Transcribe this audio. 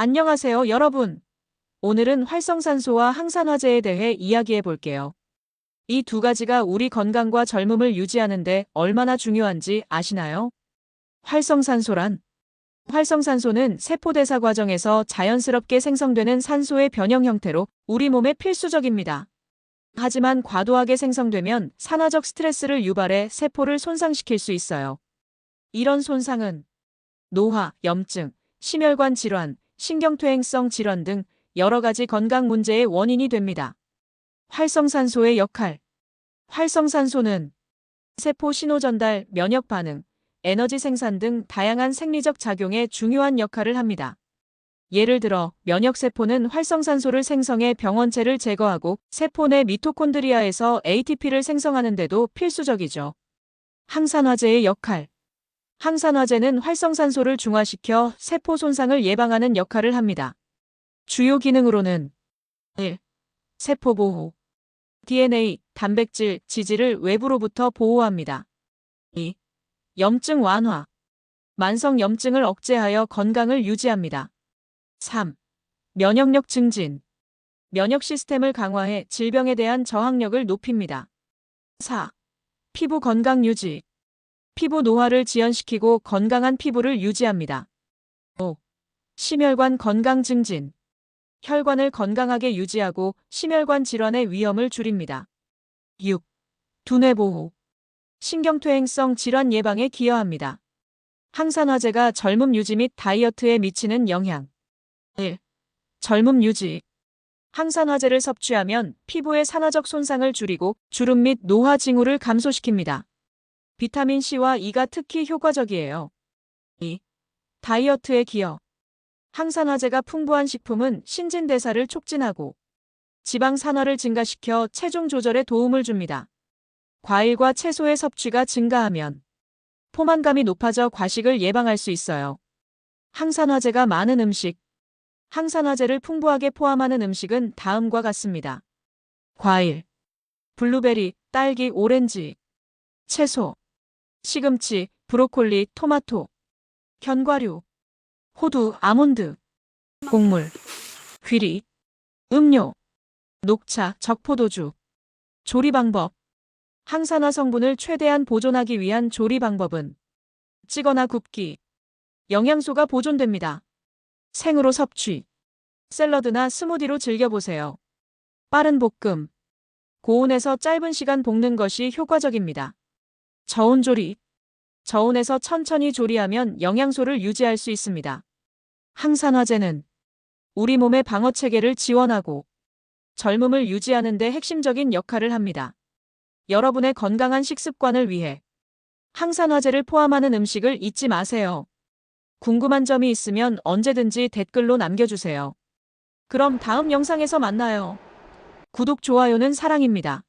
안녕하세요, 여러분. 오늘은 활성산소와 항산화제에 대해 이야기해 볼게요. 이 두 가지가 우리 건강과 젊음을 유지하는데 얼마나 중요한지 아시나요? 활성산소란 활성산소는 세포대사 과정에서 자연스럽게 생성되는 산소의 변형 형태로 우리 몸에 필수적입니다. 하지만 과도하게 생성되면 산화적 스트레스를 유발해 세포를 손상시킬 수 있어요. 이런 손상은 노화, 염증, 심혈관 질환, 신경퇴행성 질환 등 여러 가지 건강 문제의 원인이 됩니다. 활성산소의 역할 활성산소는 세포 신호 전달, 면역 반응, 에너지 생산 등 다양한 생리적 작용에 중요한 역할을 합니다. 예를 들어 면역세포는 활성산소를 생성해 병원체를 제거하고 세포 내 미토콘드리아에서 ATP를 생성하는 데도 필수적이죠. 항산화제의 역할 항산화제는 활성산소를 중화시켜 세포 손상을 예방하는 역할을 합니다. 주요 기능으로는 1. 세포 보호 DNA, 단백질, 지질을 외부로부터 보호합니다. 2. 염증 완화 만성 염증을 억제하여 건강을 유지합니다. 3. 면역력 증진 면역 시스템을 강화해 질병에 대한 저항력을 높입니다. 4. 피부 건강 유지 피부 노화를 지연시키고 건강한 피부를 유지합니다. 5. 심혈관 건강 증진. 혈관을 건강하게 유지하고 심혈관 질환의 위험을 줄입니다. 6. 두뇌 보호. 신경퇴행성 질환 예방에 기여합니다. 항산화제가 젊음 유지 및 다이어트에 미치는 영향. 1. 젊음 유지. 항산화제를 섭취하면 피부의 산화적 손상을 줄이고 주름 및 노화 징후를 감소시킵니다. 비타민 C와 E가 특히 효과적이에요. 2. 다이어트에 기여. 항산화제가 풍부한 식품은 신진대사를 촉진하고 지방 산화를 증가시켜 체중 조절에 도움을 줍니다. 과일과 채소의 섭취가 증가하면 포만감이 높아져 과식을 예방할 수 있어요. 항산화제가 많은 음식. 항산화제를 풍부하게 포함하는 음식은 다음과 같습니다. 과일, 블루베리, 딸기, 오렌지, 채소, 시금치, 브로콜리, 토마토, 견과류, 호두, 아몬드, 곡물, 귀리, 음료, 녹차, 적포도주. 조리 방법. 항산화 성분을 최대한 보존하기 위한 조리 방법은 찌거나 굽기. 영양소가 보존됩니다. 생으로 섭취. 샐러드나 스무디로 즐겨보세요. 빠른 볶음. 고온에서 짧은 시간 볶는 것이 효과적입니다. 저온 조리. 저온에서 천천히 조리하면 영양소를 유지할 수 있습니다. 항산화제는 우리 몸의 방어 체계를 지원하고 젊음을 유지하는 데 핵심적인 역할을 합니다. 여러분의 건강한 식습관을 위해 항산화제를 포함하는 음식을 잊지 마세요. 궁금한 점이 있으면 언제든지 댓글로 남겨주세요. 그럼 다음 영상에서 만나요. 구독, 좋아요는 사랑입니다.